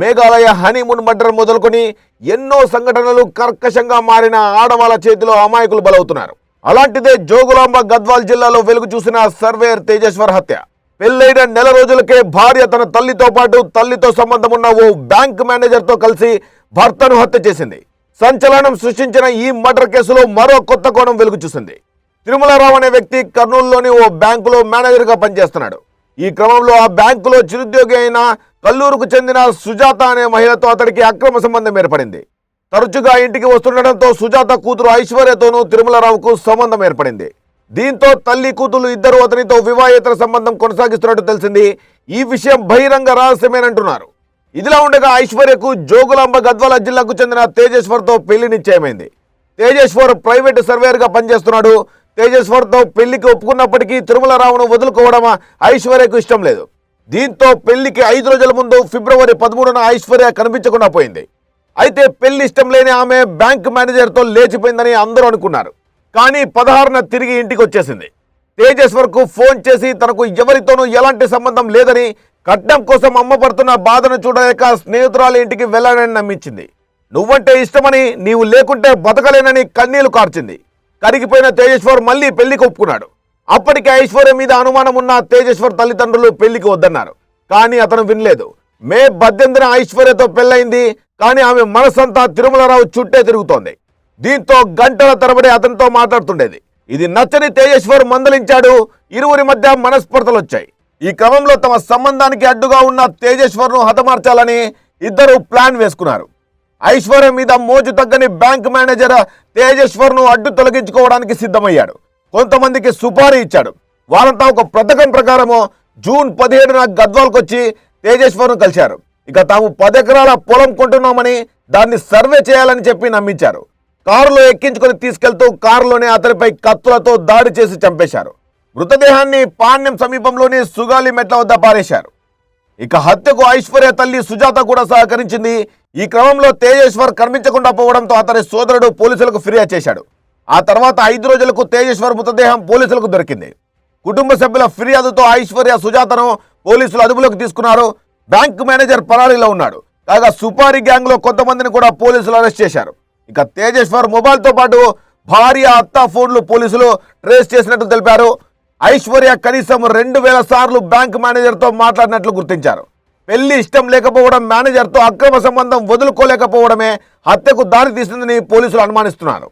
Meghalaya honeymoon murder మొదలుకొని ఎన్నో సంఘటనలు కర్కశంగా మారిన ఆడవాళ్ళ చేతిలో అమాయకులు బలవుతున్నారు. అలాంటిదే జోగులాంబ గద్వాల్ జిల్లాలో వెలుగు చూసిన సర్వేర్ తేజేశ్వర్ హత్య. పెళ్ళైన నెల రోజులకే భార్య తన తల్లితో పాటు తల్లితో సంబంధం ఉన్న ఓ బ్యాంక్ మేనేజర్తో కలిసి భర్తను హత్య చేసింది. సంచలనం సృష్టించిన ఈ మర్డర్ కేసులో మరో కొత్త కోణం వెలుగు చూసింది. తిరుమలరావు అనే వ్యక్తి కర్నూలులోని ఓ బ్యాంకులో మేనేజర్గా పనిచేస్తున్నాడు. ఈ క్రమంలో ఆ బ్యాంకులో చిరుద్యోగి అయిన కల్లూరుకు చెందిన సుజాత అనే మహిళతో అతడికి అక్రమ సంబంధం ఏర్పడింది. తరచుగా ఇంటికి వస్తుండటంతో సుజాత కూతురు ఐశ్వర్యతోనూ తిరుమలరావుకు సంబంధం ఏర్పడింది. దీంతో తల్లి కూతురు ఇద్దరు అతనితో వివాహేతర సంబంధం కొనసాగిస్తున్నట్టు తెలిసింది. ఈ విషయం బహిరంగ రహస్యమేనంటున్నారు. ఇదిలా ఉండగా ఐశ్వర్యకు జోగులాంబ గద్వాల జిల్లాకు చెందిన తేజేశ్వర్తో పెళ్ళి నిశ్చయమైంది. తేజేశ్వర్ ప్రైవేట్ సర్వేయర్గా పనిచేస్తున్నాడు. తేజేశ్వర్తో పెళ్ళికి ఒప్పుకున్నప్పటికీ తిరుమలరావును వదులుకోవడం ఐశ్వర్యకు ఇష్టం లేదు. దీంతో పెళ్ళికి ఐదు రోజుల ముందు ఫిబ్రవరి పదమూడున ఐశ్వర్య కనిపించకుండా పోయింది. అయితే పెళ్ళి ఇష్టం లేని ఆమె బ్యాంక్ మేనేజర్తో లేచిపోయిందని అందరూ అనుకున్నారు. కానీ పదహారున తిరిగి ఇంటికి వచ్చేసింది. తేజేశ్వర్కు ఫోన్ చేసి తనకు ఎవరితోనూ ఎలాంటి సంబంధం లేదని కట్నం కోసం అమ్మ పడుతున్న బాధను చూడలేక స్నేహితురాల ఇంటికి వెళ్ళానని నమ్మించింది. నువ్వంటే ఇష్టమని నీవు లేకుంటే బతకలేనని కన్నీళ్ళు కార్చింది. కరిగిపోయిన తేజేశ్వర్ మళ్ళీ పెళ్ళికి ఒప్పుకున్నాడు. అప్పటికే ఐశ్వర్య మీద అనుమానం ఉన్న తేజేశ్వర్ తల్లిదండ్రులు పెళ్ళికి వద్దన్నారు. కానీ అతను వినలేదు. మే పద్దెనిమిదిన ఐశ్వర్యతో పెళ్ళైంది కానీ ఆమె మనసంతా తిరుమలరావు చుట్టే తిరుగుతోంది. దీంతో గంటల తరబడి అతనితో మాట్లాడుతుండేది. ఇది నచ్చని తేజేశ్వర్ మందలించాడు ఇరువురి మధ్య మనస్పర్ధలు వచ్చాయి ఈ క్రమంలో తమ సంబంధానికి అడ్డుగా ఉన్న తేజేశ్వర్ను హతమార్చాలని ఇద్దరు ప్లాన్ వేసుకున్నారు. ఐశ్వర్య మీద మోజు తగ్గని బ్యాంక్ మేనేజర్ తేజేశ్వర్ను అడ్డు తొలగించుకోవడానికి సిద్ధమయ్యాడు. కొంతమందికి సుపారీ ఇచ్చాడు. వారంతా ఒక పథకం ప్రకారము జూన్ పదిహేడున గద్వాల్కి వచ్చి తేజేశ్వర్ను కలిశారు. ఇక తాము పదెకరాల పొలం కొంటున్నామని దాన్ని సర్వే చేయాలని చెప్పి నమ్మించారు. కారులో ఎక్కించుకొని తీసుకెళ్తూ కారులోనే అతనిపై కత్తులతో దాడి చేసి చంపేశారు. మృతదేహాన్ని పాణ్యం సమీపంలోని సుగాలి మెట్ల వద్ద పారేశారు. ఇక హత్యకు ఐశ్వర్య తల్లి సుజాత కూడా సహకరించింది. ఈ క్రమంలో తేజేశ్వర్ కనిపించకుండా పోవడంతో అతని సోదరుడు పోలీసులకు ఫిర్యాదు చేశాడు. ఆ తర్వాత ఐదు రోజులకు తేజేశ్వర్ మృతదేహం పోలీసులకు దొరికింది. కుటుంబ సభ్యుల ఫిర్యాదుతో ఐశ్వర్య సుజాతను పోలీసులు అదుపులోకి తీసుకున్నారు. బ్యాంక్ మేనేజర్ పరారీలో ఉన్నాడు. కాగా సుపారీ గ్యాంగ్లో కొంతమందిని కూడా పోలీసులు అరెస్ట్ చేశారు. ఇక తేజేశ్వర్ మొబైల్తో పాటు భార్య అత్త ఫోన్లు పోలీసులు ట్రేస్ చేసినట్లు తెలిపారు. ఐశ్వర్య కనీసం రెండు వేల సార్లు బ్యాంక్ మేనేజర్తో మాట్లాడినట్లు గుర్తించారు. పెళ్ళి ఇష్టం లేకపోవడం మేనేజర్తో అక్రమ సంబంధం వదులుకోలేకపోవడమే హత్యకు దారి తీసిందని పోలీసులు అనుమానిస్తున్నారు.